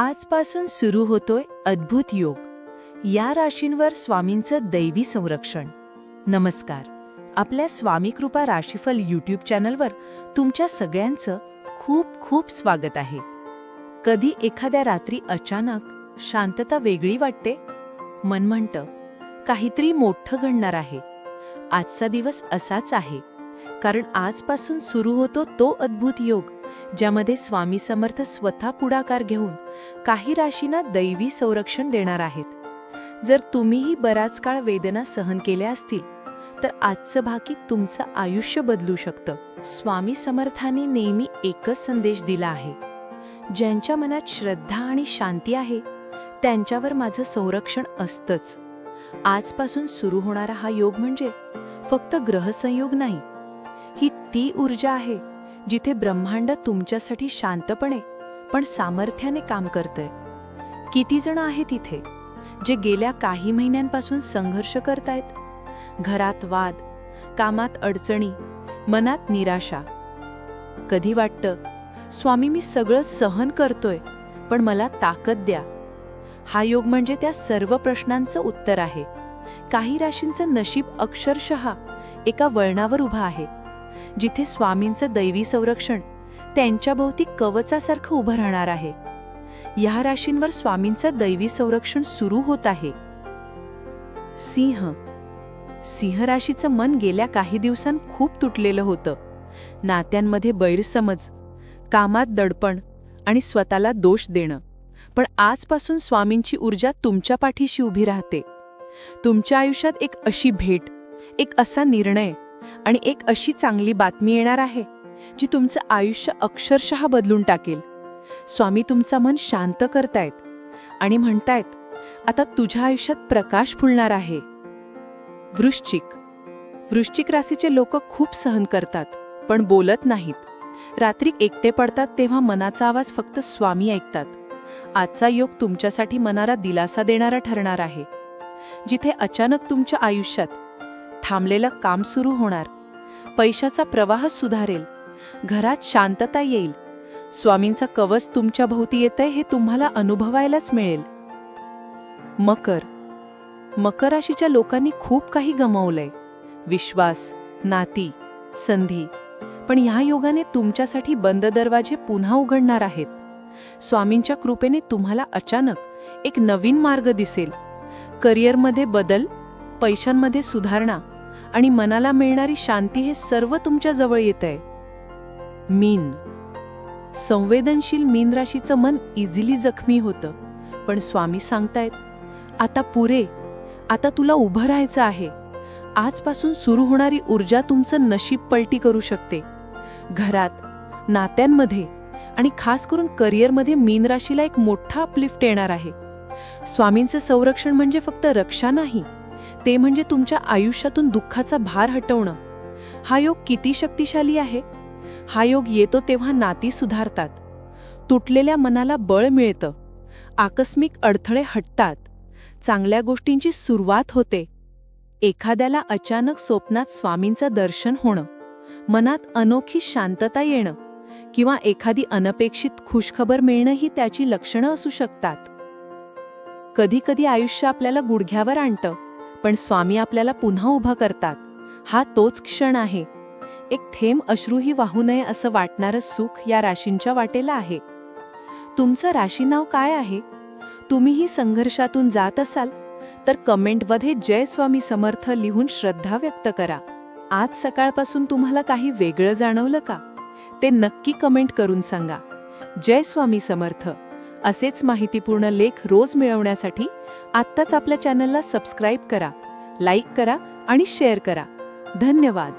आजपासून सुरू होतोय अद्भुत योग. या राशींवर स्वामींचं दैवी संरक्षण. नमस्कार. आपल्या स्वामी कृपा राशीफल यूट्यूब चॅनलवर तुमच्या सगळ्यांचं खूप खूप स्वागत आहे. कधी एखाद्या रात्री अचानक शांतता वेगळी वाटते? मन म्हणतं काहीतरी मोठं घडणार आहे. आजचा दिवस असाच आहे. कारण आजपासून सुरू होतो तो अद्भुत योग ज्यामध्ये स्वामी समर्थ स्वतः पुढाकार घेऊन काही राशींना दैवी संरक्षण देणार आहेत. जर तुम्हीही बराच काळ वेदना सहन केल्या असतील तर आजचं भाकी तुमचं आयुष्य बदलू शकतं. स्वामी समर्थांनी नेहमी एकच संदेश दिला आहे. ज्यांच्या मनात श्रद्धा आणि शांती आहे त्यांच्यावर माझं संरक्षण असतंच. आजपासून सुरू होणारा हा योग म्हणजे फक्त ग्रहसंयोग नाही ही ती ऊर्जा आहे जिथे ब्रह्मांड तुमच्यासाठी शांतपणे पण सामर्थ्याने काम करतंय. किती जण आहेत इथे जे गेल्या काही महिन्यांपासून संघर्ष करतायत? घरात वाद कामात अडचणी मनात निराशा. कधी वाटतं स्वामी मी सगळं सहन करतोय पण मला ताकद द्या. हा योग म्हणजे त्या सर्व प्रश्नांचं उत्तर आहे. काही राशींचं नशीब अक्षरशः एका वळणावर उभं आहे. जिथे स्वामींचं दैवी संरक्षण त्यांच्याभोवती कवचासारखं उभं राहणार आहे. या राशींवर स्वामींचं दैवी संरक्षण सुरू होत आहे. सिंह. सिंह राशीचं मन गेल्या काही दिवसांत खूप तुटलेलं होतं. नात्यांमध्ये गैरसमज कामात दडपण आणि स्वतःला दोष देणं. पण आजपासून स्वामींची ऊर्जा तुमच्या पाठीशी उभी राहते. तुमच्या आयुष्यात एक अशी भेट एक असा निर्णय आणि एक अशी चांगली बातमी येणार आहे जी तुमचं आयुष्य अक्षरशः बदलून टाकेल. स्वामी तुमचं मन शांत करतायत आणि म्हणतायत आता तुझ्या आयुष्यात प्रकाश फुलणार आहे. वृश्चिक. वृश्चिक राशीचे लोक खूप सहन करतात पण बोलत नाहीत. रात्री एकटे पडतात तेव्हा मनाचा आवाज फक्त स्वामी ऐकतात. आजचा योग तुमच्यासाठी मनाला दिलासा देणारा ठरणार आहे. जिथे अचानक तुमच्या आयुष्यात थांबलेलं काम सुरू होणार. पैशाचा प्रवाह सुधारेल. घरात शांतता येईल. स्वामींचा कवच तुमच्या भोवती येतंय हे तुम्हाला अनुभवायलाच मिळेल. मकर. मकर राशीच्या लोकांनी खूप काही गमावलंय. विश्वास नाती संधी. पण ह्या योगाने तुमच्यासाठी बंद दरवाजे पुन्हा उघडणार आहेत. स्वामींच्या कृपेने तुम्हाला अचानक एक नवीन मार्ग दिसेल. करिअरमध्ये बदल पैशांमध्ये सुधारणा आणि मनाला मिळणारी शांती हे सर्व तुमच्या जवळ येत आहे मीन. संवेदनशील मीन राशीचं मन इझिली जखमी होतं. पण स्वामी सांगतायत आता पुरे आता तुला उभं राहायचं आहे. आजपासून सुरू होणारी ऊर्जा तुमचं नशीब पलटी करू शकते. घरात नात्यांमध्ये आणि खास करून करिअरमध्ये मीन राशीला एक मोठा अपलिफ्ट येणार आहे. स्वामींचं संरक्षण म्हणजे फक्त रक्षा नाही. ते म्हणजे तुमच्या आयुष्यातून दुःखाचा भार हटवणं. हा योग किती शक्तिशाली आहे? हा योग येतो तेव्हा नाती सुधारतात. तुटलेल्या मनाला बळ मिळतं. आकस्मिक अडथळे हटतात. चांगल्या गोष्टींची सुरुवात होते. एखाद्याला अचानक स्वप्नात स्वामींचं दर्शन होणं. मनात अनोखी शांतता येणं. किंवा एखादी अनपेक्षित खुशखबर मिळणं ही त्याची लक्षणं असू शकतात. कधीकधी आयुष्य आपल्याला गुडघ्यावर आणतं. पण स्वामी आपल्याला पुन्हा उभं करतात. हा तोच क्षण आहे. एक थेंब अश्रूही वाहू नये असं वाटणारं सुख या राशींच्या वाटेला आहे. तुमचं राशी नाव काय आहे? तुम्हीही संघर्षातून जात असाल तर कमेंटमध्ये जय स्वामी समर्थ लिहून श्रद्धा व्यक्त करा. आज सकाळपासून तुम्हाला काही वेगळं जाणवलं का? ते नक्की कमेंट करून सांगा. जय स्वामी समर्थ. असेच माहितीपूर्ण लेख रोज मिळवण्यासाठी आत्ताच आपल्या चॅनलला सबस्क्राईब करा लाईक करा आणि शेअर करा. धन्यवाद.